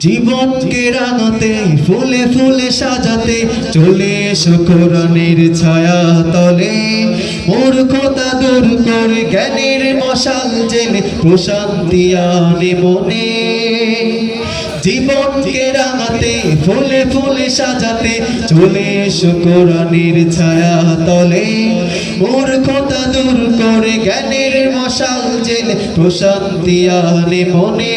জীবনকে রাঙাতে ফুলে ফুলে সাজাতে চলে এসো ছায়া তলে। মূর্খতা দূর করে, জ্ঞানের মশাল জেলে প্রশান্তি আনে মনে। জীবনকে রাঙাতে ফুলে ফুলে সাজাতে চলে এসো ছায়া তলে। মূর্খতা দূর করে, জ্ঞানের মশাল জেলে প্রশান্তি আনে মনে।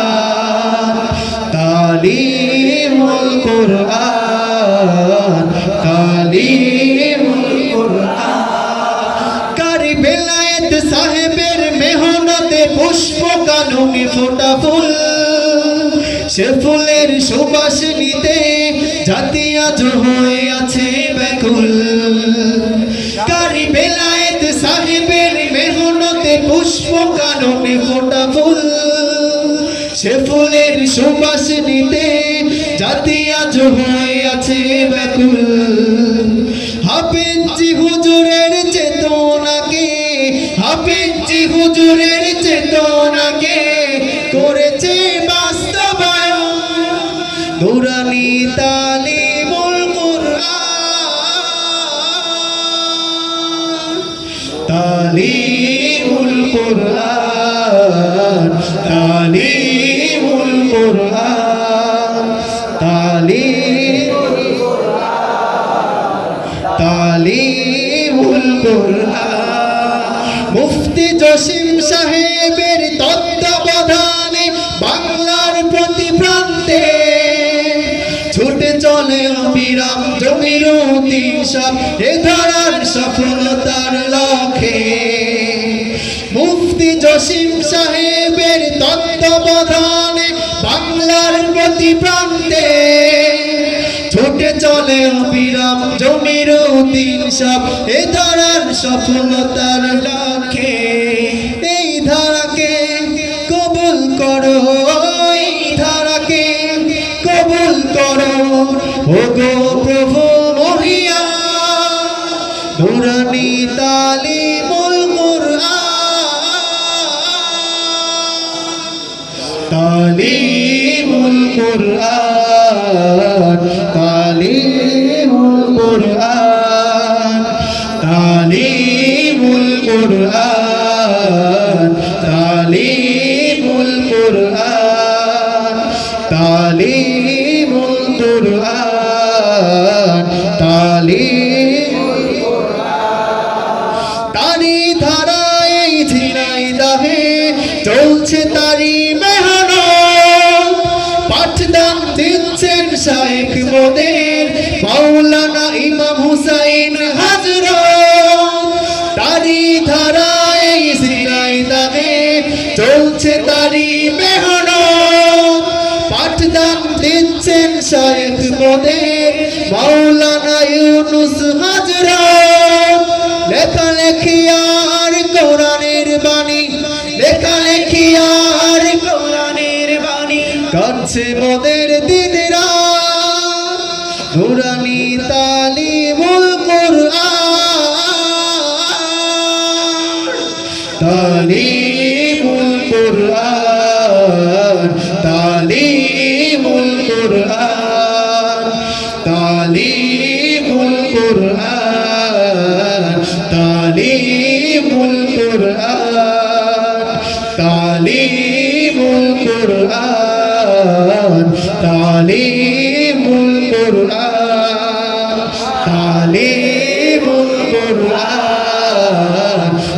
কুরআন, তালিমুল কুরআন। কারি বেলায়েত সাহেবের মেহনতে পুষ্প কানুনি ফোটা ফুল। সে ফুলের সুবাস নিতে জাতি আজ হয়ে আছে ব্যাকুল। কারি বেলায়েত সাহেবের মেহনতে পুষ্প কানুনি ফোটা ফুল। সে ফুলের সুবাস নিতে জাতি আছে ব্যাকুল হাফেজি হুজুরের চেতনাকে, হাফেজি হুজুরের চেতনাকে করেছে বাস্তবায়ন। তালিমুল কুরআন। তালিমুল কুরআন তালিমুল কুরআন। জসিম সাহেবের তত্ত্বাবধানে বাংলার প্রতি প্রান্তে ছুটে চলে অবিরাম জমির সব এ ধরার সফলতার লক্ষ্যে মুফতি জসিম সাহেবের তত্ত্বাবধানে বাংলার প্রতি প্রান্তে ছুটে চলে অবিরাম জমির সব এ ধারার সফলতার লক্ষ্যে করো ও গো প্রভু মহিয়া নুরানি তালি মুল তালি মুল কুরআন তালি মুল কুরআন তালি মুল কুরআন তালি কুরআন তালিমুল কুরআন তারি ধারায় ঝিনাই দাহে চলছে তারি মেহনত। পাঠদান দিচ্ছেন শায়েখ মোদের মাওলানা ইমাম হুসাইন হাজর। তারি ধারায় ঝিনাই দাহে চলছে তারি মোদের মাওলানা ইউনুস হাজরত লেখা লেখি আর কোরআনের বাণী, লেখা লেখি আর কোরআনের বাণী। কাছে মোদের দিনরা, নুরানি তালিমুল কুরআন তালিমুল কুরআন। তালিমুল কুরআন তালিমুল কুরআন তালিমুল কুরআন তালিমুল কুরআন তালিমুল কুরআন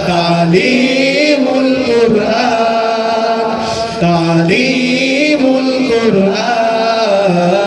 তালিমুল কুরআন তালিমুল কুরআন।